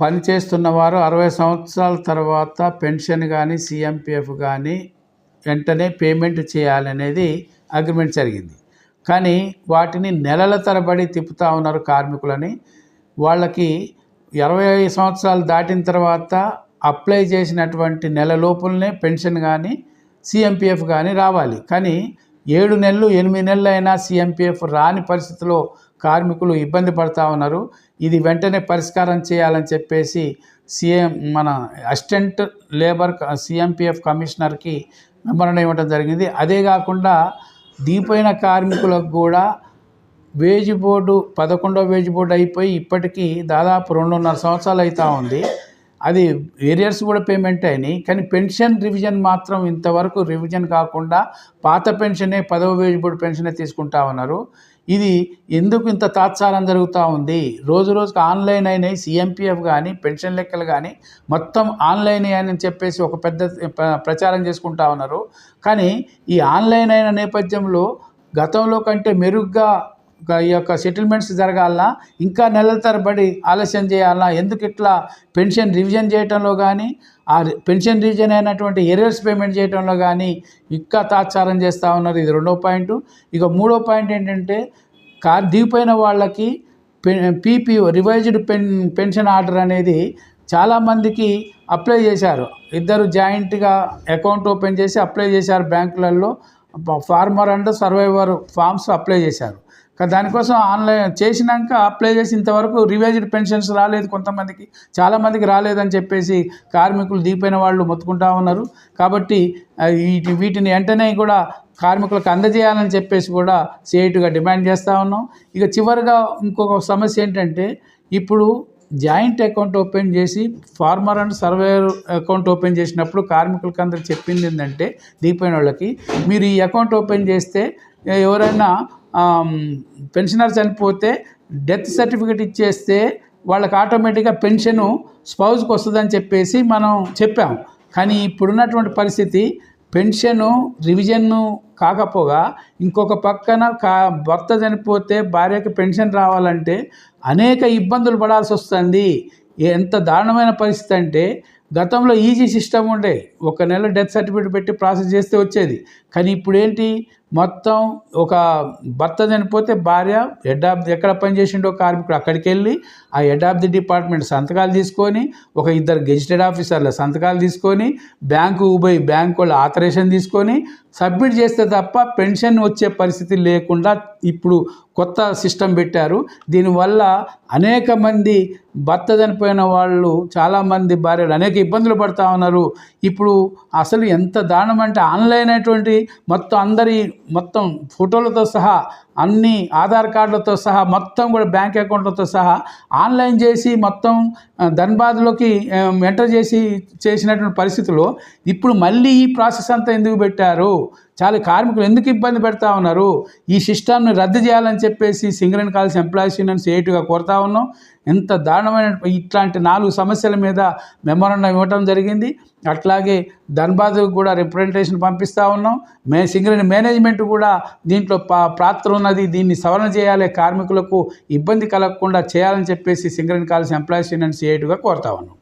పనిచేస్తున్న వారు అరవై సంవత్సరాల తర్వాత పెన్షన్ కానీ సిఎంపిఎఫ్ కానీ వెంటనే పేమెంట్ చేయాలనేది అగ్రిమెంట్ జరిగింది. కానీ వాటిని నెలల తరబడి తిప్పుతూ ఉన్నారు కార్మికులని. వాళ్ళకి ఇరవై ఐదు సంవత్సరాలు దాటిన తర్వాత అప్లై చేసినటువంటి నెల లోపలనే పెన్షన్ కానీ సిఎంపిఎఫ్ కానీ రావాలి. కానీ ఏడు నెలలు ఎనిమిది నెలలు అయినా సిఎంపిఎఫ్ రాని పరిస్థితిలో కార్మికులు ఇబ్బంది పడతా ఉన్నారు. ఇది వెంటనే పరిష్కారం చేయాలని చెప్పేసి సీఎం మన అసిస్టెంట్ లేబర్ సిఎంపిఎఫ్ కమిషనర్కి మెమరణ ఇవ్వడం జరిగింది. అదే కాకుండా దీపైన కార్మికులకు కూడా వేజ్ బోర్డు పదకొండో వేజ్ బోర్డు అయిపోయి ఇప్పటికీ దాదాపు రెండున్నర సంవత్సరాలు అవుతూ ఉంది. అది ఏరియర్స్ కూడా పేమెంట్ అయినాయి. కానీ పెన్షన్ రివిజన్ మాత్రం ఇంతవరకు రివిజన్ కాకుండా పాత పెన్షనే పదవ వేజిబుడ్ పెన్షనే తీసుకుంటా ఉన్నారు. ఇది ఎందుకు ఇంత తాత్సారం జరుగుతూ ఉంది? రోజు రోజుకి ఆన్లైన్ అయినాయి సిఎంపిఎఫ్ కానీ పెన్షన్ లెక్కలు కానీ మొత్తం ఆన్లైన్ అని చెప్పేసి ఒక పెద్ద ప్ర- ప్రచారం చేసుకుంటా ఉన్నారు. కానీ ఈ ఆన్లైన్ అయిన నేపథ్యంలో గతంలో కంటే మెరుగ్గా ఈ యొక్క సెటిల్మెంట్స్ జరగాలన్నా ఇంకా నెలల తరబడి ఆలస్యం చేయాలన్నా ఎందుకు ఇట్లా పెన్షన్ రివిజన్ చేయటంలో కానీ ఆ పెన్షన్ రివిజన్ అయినటువంటి ఎరియర్స్ పేమెంట్ చేయటంలో కానీ ఇంకా తాత్సారం చేస్తూ ఉన్నారు. ఇది రెండో పాయింట్. ఇక మూడో పాయింట్ ఏంటంటే కార్ దిగిపోయిన వాళ్ళకి PPO revised pen pension order అనేది చాలామందికి అప్లై చేశారు. ఇద్దరు జాయింట్గా అకౌంట్ ఓపెన్ చేసి అప్లై చేశారు బ్యాంకులలో. Former and survivor forms apply చేశారు. కానీ దానికోసం ఆన్లైన్ చేసినాక అప్లై చేసి ఇంతవరకు రివైజ్డ్ పెన్షన్స్ రాలేదు కొంతమందికి చాలామందికి రాలేదని చెప్పేసి కార్మికులు దిగిపోయిన వాళ్ళు మొత్తుకుంటా ఉన్నారు. కాబట్టి వీటి వీటిని వెంటనే కూడా కార్మికులకు అందజేయాలని చెప్పేసి కూడా సేటుగా డిమాండ్ చేస్తూ ఉన్నాం. ఇక చివరిగా ఇంకొక సమస్య ఏంటంటే ఇప్పుడు జాయింట్ అకౌంట్ ఓపెన్ చేసి former and surveyor account open చేసినప్పుడు కార్మికులకి అందరు చెప్పింది ఏంటంటే దిగిపోయిన వాళ్ళకి మీరు ఈ అకౌంట్ ఓపెన్ చేస్తే ఎవరైనా పెన్షనర్ చనిపోతే డెత్ సర్టిఫికేట్ ఇచ్చేస్తే వాళ్ళకి ఆటోమేటిక్గా పెన్షను స్పౌజ్కి వస్తుందని చెప్పేసి మనం చెప్పాం. కానీ ఇప్పుడున్నటువంటి పరిస్థితి పెన్షను రివిజన్ను కాకపోగా ఇంకొక పక్కన కా భర్త చనిపోతే భార్యకి పెన్షన్ రావాలంటే అనేక ఇబ్బందులు పడాల్సి వస్తుంది. ఎంత దారుణమైన పరిస్థితి అంటే గతంలో ఈజీ సిస్టమ్ ఉండే. ఒక నెల డెత్ సర్టిఫికేట్ పెట్టి ప్రాసెస్ చేస్తే వచ్చేది. కానీ ఇప్పుడు ఏంటి మొత్తం ఒక భర్త చనిపోతే భార్య హెడ్ ఆఫ్ ఎక్కడ పనిచేసిండో కార్మికుడు అక్కడికి వెళ్ళి ఆ హెడ్ ఆఫ్ ది డిపార్ట్మెంట్ సంతకాలు తీసుకొని ఒక ఇద్దరు గెజిటెడ్ ఆఫీసర్ల సంతకాలు తీసుకొని బ్యాంకు పోయి బ్యాంకు వాళ్ళు ఆథరేషన్ తీసుకొని సబ్మిట్ చేస్తే తప్ప పెన్షన్ వచ్చే పరిస్థితి లేకుండా ఇప్పుడు కొత్త సిస్టమ్ పెట్టారు. దీనివల్ల అనేక మంది భర్త చనిపోయిన వాళ్ళు చాలామంది భార్యలు అనేక ఇబ్బందులు పడుతూ ఉన్నారు. ఇప్పుడు అసలు ఎంత దారుణం అంటే ఆన్లైన్ అయినటువంటి మొత్తం అందరి మొత్తం ఫోటోలతో సహా అన్ని ఆధార్ కార్డులతో సహా మొత్తం కూడా బ్యాంక్ అకౌంట్లతో సహా ఆన్లైన్ చేసి మొత్తం ధన్బాద్లోకి ఎంటర్ చేసి చేసినటువంటి పరిస్థితుల్లో ఇప్పుడు మళ్ళీ ఈ ప్రాసెస్ అంతా ఎందుకు పెట్టారు? చాలా కార్మికులు ఎందుకు ఇబ్బంది పెడతా ఉన్నారు? ఈ సిస్టమ్ని రద్దు చేయాలని చెప్పేసి సింగరేణి కాల్స్ ఎంప్లాయీస్ యూనియన్ ఏటుగా కోరుతా ఉన్నాం. ఎంత దారుణమైన ఇట్లాంటి నాలుగు సమస్యల మీద మెమోరండం ఇవ్వటం జరిగింది. అట్లాగే ధన్బాద్ కూడా రిప్రజెంటేషన్ పంపిస్తూ ఉన్నాం. మే సింగరేణి మేనేజ్మెంట్ కూడా దీంట్లో పా పాత్ర ఉన్నది. దీన్ని సవరణ చేయాలి. కార్మికులకు ఇబ్బంది కలగకుండా చేయాలని చెప్పేసి సింగరేణి కాల్స్ ఎంప్లాయీస్ యూనియన్ ఏటుగా కోరుతా ఉన్నాం.